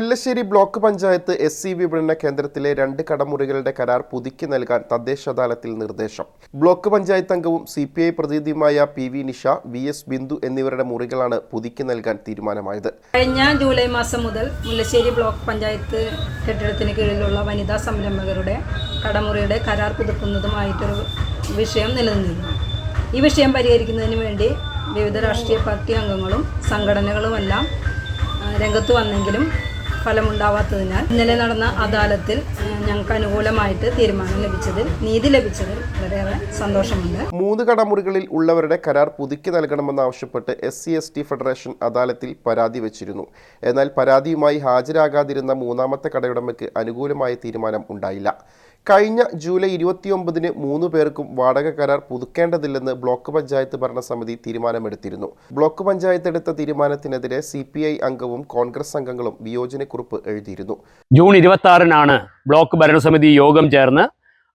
Mullassery block panchayat S C വിപണന കേന്ദ്രത്തിലെ രണ്ട് കടമുറികളുടെ കരാർ പുതുക്കി നൽകാൻ തദ്ദേശ അദാലത്തിൽ നിർദ്ദേശം. ബ്ലോക്ക് പഞ്ചായത്ത് അംഗവും C P I പ്രതിനിധിയുമായ P V Nisha V S Bindu എന്നിവരുടെ മുറികളാണ് പുതുക്കി നൽകാൻ തീരുമാനമായത്. കഴിഞ്ഞ ജൂലൈ മാസം മുതൽ മുല്ലശ്ശേരി ബ്ലോക്ക് പഞ്ചായത്ത് കെട്ടിടത്തിന് കീഴിലുള്ള വനിതാ സംരംഭകരുടെ കടമുറിയുടെ കരാർ പുതുക്കുന്നതുമായിട്ടൊരു വിഷയം നിലനിന്നിരുന്നു. ഈ വിഷയം പരിഹരിക്കുന്നതിന് വേണ്ടി വിവിധ രാഷ്ട്രീയ പാർട്ടി അംഗങ്ങളും സംഘടനകളുമെല്ലാം രംഗത്ത് വന്നെങ്കിലും ഫലമുണ്ടാവാത്തതിനാൽ ഇന്നലെ നടന്ന അദാലത്തിൽ ഞങ്ങൾക്ക് അനുകൂലമായിട്ട് തീരുമാനം ലഭിച്ചതിൽ നീതി ലഭിച്ചതിൽ വളരെയേറെ സന്തോഷമുണ്ട്. മൂന്ന് കടമുറികളിൽ ഉള്ളവരുടെ കരാർ പുതുക്കി നൽകണമെന്നാവശ്യപ്പെട്ട് S C S T federation അദാലത്തിൽ പരാതി വച്ചിരുന്നു. എന്നാൽ പരാതിയുമായി ഹാജരാകാതിരുന്ന മൂന്നാമത്തെ കടയുടമയ്ക്ക് അനുകൂലമായ തീരുമാനം ഉണ്ടായില്ല. കഴിഞ്ഞ ജൂലൈ ഇരുപത്തിയൊമ്പതിന് മൂന്ന് പേർക്കും വാടക കരാർ പുതുക്കേണ്ടതില്ലെന്ന് ബ്ലോക്ക് പഞ്ചായത്ത് ഭരണസമിതി തീരുമാനമെടുത്തിരുന്നു. ബ്ലോക്ക് പഞ്ചായത്ത് എടുത്ത തീരുമാനത്തിനെതിരെ സി പി ഐ അംഗവും കോൺഗ്രസ് അംഗങ്ങളും വിയോജനക്കുറിപ്പ് എഴുതിയിരുന്നു. ജൂൺ ഇരുപത്തി ആറിനാണ് ബ്ലോക്ക് ഭരണസമിതി യോഗം ചേർന്ന്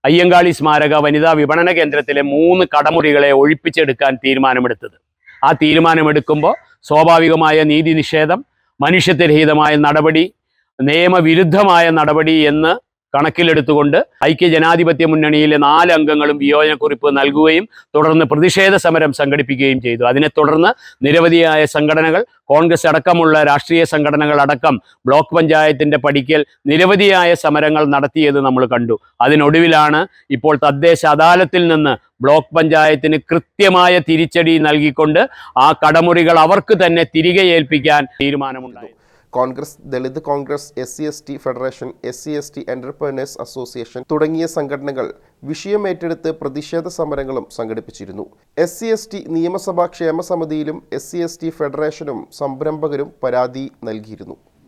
അയ്യങ്കാളി സ്മാരക വനിതാ വിപണന കേന്ദ്രത്തിലെ മൂന്ന് കടമുറികളെ ഒഴിപ്പിച്ചെടുക്കാൻ തീരുമാനമെടുത്തത്. ആ തീരുമാനമെടുക്കുമ്പോൾ സ്വാഭാവികമായ നീതി നിഷേധം മനുഷ്യത്വരഹിതമായ നടപടി നിയമവിരുദ്ധമായ നടപടി എന്ന് കണക്കിലെടുത്തുകൊണ്ട് ഐക്യ ജനാധിപത്യ മുന്നണിയിലെ നാല് അംഗങ്ങളും വിയോജനക്കുറിപ്പ് നൽകുകയും തുടർന്ന് പ്രതിഷേധ സമരം സംഘടിപ്പിക്കുകയും ചെയ്തു. അതിനെ തുടർന്ന് നിരവധിയായ സംഘടനകൾ കോൺഗ്രസ് അടക്കമുള്ള രാഷ്ട്രീയ സംഘടനകൾ അടക്കം ബ്ലോക്ക് പഞ്ചായത്തിന്റെ പടിക്കൽ നിരവധിയായ സമരങ്ങൾ നടത്തിയത് നമ്മൾ കണ്ടു. അതിനൊടുവിലാണ് ഇപ്പോൾ തദ്ദേശ അദാലത്തിൽ നിന്ന് ബ്ലോക്ക് പഞ്ചായത്തിന് കൃത്യമായ തിരിച്ചടി നൽകിക്കൊണ്ട് ആ കടമുറികൾ അവർക്ക് തന്നെ തിരികെ ഏൽപ്പിക്കാൻ തീരുമാനമുണ്ടായി Congress Dalit Congress S C S T federation S C S T entrepreneurs association തുടങ്ങിയ സംഘടനകൾ വിഷയം ഏറ്റെടുത്ത് പ്രതിഷേധ സമരങ്ങളും സംഘടിപ്പിച്ചിരുന്നു. എസ് സി എസ് ടി നിയമസഭാ ക്ഷേമ സമിതിയിലും എസ് സി എസ് ടി ഫെഡറേഷനും സംരംഭകരും പരാതി നൽകിയിരുന്നു.